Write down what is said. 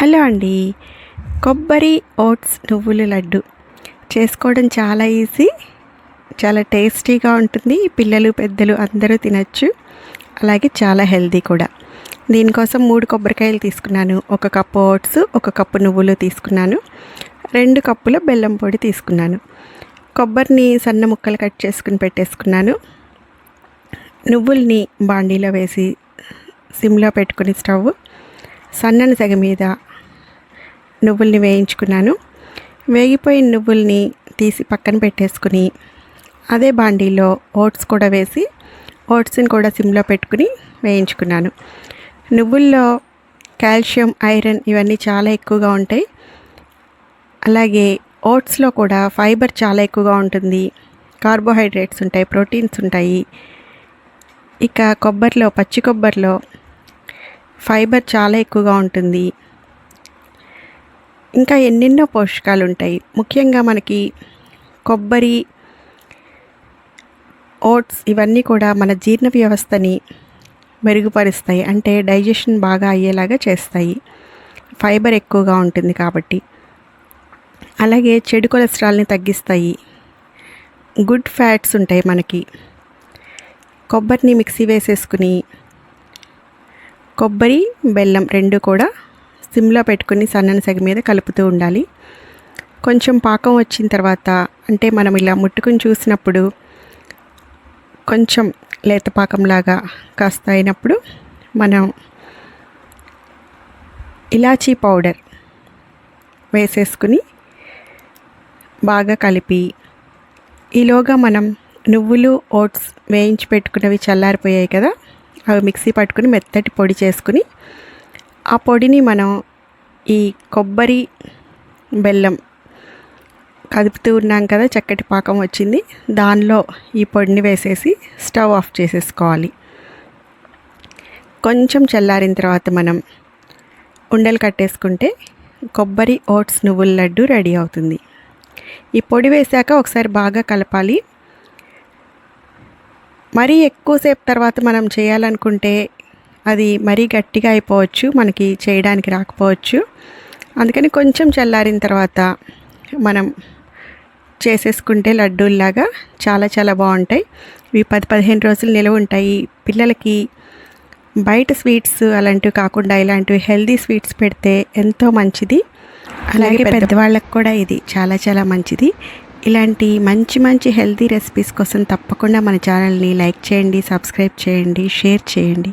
Hello అండి. కొబ్బరి oats నువ్వుల లడ్డు. చేసుకోవడం చాలా ఈజీ. చాలా టేస్టీగా ఉంటుంది. పిల్లలు పెద్దలు అందరూ తినచ్చు. అలాగే చాలా హెల్దీ కూడా. దీనికోసం మూడు కొబ్బరికాయలు తీసుకున్నాను. ఒక కప్పు ఓట్స్ ఒక కప్పు నువ్వులు తీసుకున్నాను. రెండు కప్పుల బెల్లం పొడి తీసుకున్నాను. కొబ్బరిని సన్న ముక్కలు కట్ చేసుకుని పెట్టేసుకున్నాను. నువ్వుల్ని బాండీలో వేసి సిమ్లో పెట్టుకుని స్టవ్ సన్నని సెగ మీద నువ్వుల్ని వేయించుకున్నాను. వేగిపోయిన నువ్వుల్ని తీసి పక్కన పెట్టేసుకుని అదే బాండీలో ఓట్స్ కూడా వేసి ఓట్స్ని కూడా సిమ్లో పెట్టుకుని వేయించుకున్నాను. నువ్వుల్లో కాల్షియం ఐరన్ ఇవన్నీ చాలా ఎక్కువగా ఉంటాయి. అలాగే ఓట్స్లో కూడా ఫైబర్ చాలా ఎక్కువగా ఉంటుంది. కార్బోహైడ్రేట్స్ ఉంటాయి ప్రోటీన్స్ ఉంటాయి. ఇక కొబ్బరిలో పచ్చి కొబ్బరిలో ఫైబర్ చాలా ఎక్కువగా ఉంటుంది. ఇంకా ఎన్నెన్నో పోషకాలు ఉంటాయి ముఖ్యంగా మనకి కొబ్బరి ఓట్స్ ఇవన్నీ కూడా మన జీర్ణ వ్యవస్థని మెరుగుపరుస్తాయి. అంటే డైజెషన్ బాగా అయ్యేలాగా చేస్తాయి. ఫైబర్ ఎక్కువగా ఉంటుంది కాబట్టి. అలాగే చెడు కొలెస్ట్రాల్ని తగ్గిస్తాయి. గుడ్ ఫ్యాట్స్ ఉంటాయి మనకి. కొబ్బరిని మిక్సీ వేసేసుకుని కొబ్బరి బెల్లం రెండు కూడా సిమ్లో పెట్టుకుని సన్నని సెగ మీద కలుపుతూ ఉండాలి. కొంచెం పాకం వచ్చిన తర్వాత అంటే మనం ఇలా ముట్టుకుని చూసినప్పుడు కొంచెం లేత పాకంలాగా కాస్త అయినప్పుడు మనం ఇలాచీ పౌడర్ వేసేసుకుని బాగా కలిపి ఈలోగా మనం నువ్వులు ఓట్స్ వేయించి పెట్టుకున్నవి చల్లారిపోయాయి కదా అవి మిక్సీ పట్టుకుని మెత్తటి పొడి చేసుకుని ఆ పొడిని మనం ఈ కొబ్బరి బెల్లం కదుపుతూ ఉన్నాం కదా చక్కటి పాకం వచ్చింది. దానిలో ఈ పొడిని వేసేసి స్టవ్ ఆఫ్ చేసేసుకోవాలి. కొంచెం చల్లారిన తర్వాత మనం ఉండలు కట్టేసుకుంటే కొబ్బరి ఓట్స్ నువ్వుల లడ్డు రెడీ అవుతుంది. ఈ పొడి వేసాక ఒకసారి బాగా కలపాలి. మరీ ఎక్కువసేపు తర్వాత మనం చేయాలనుకుంటే అది మరీ గట్టిగా అయిపోవచ్చు మనకి చేయడానికి రాకపోవచ్చు. అందుకని కొంచెం చల్లారిన తర్వాత మనం చేసేసుకుంటే లడ్డూల్లాగా చాలా చాలా బాగుంటాయి. ఇవి పది పదిహేను రోజులు నిలవ ఉంటాయి. పిల్లలకి బయట స్వీట్స్ అలాంటివి కాకుండా ఇలాంటివి హెల్దీ స్వీట్స్ పెడితే ఎంతో మంచిది. అలాగే పెద్దవాళ్ళకి కూడా ఇది చాలా చాలా మంచిది. ఇలాంటి మంచి మంచి హెల్తీ రెసిపీస్ కోసం తప్పకుండా మన ఛానల్ని లైక్ చేయండి సబ్స్క్రైబ్ చేయండి షేర్ చేయండి.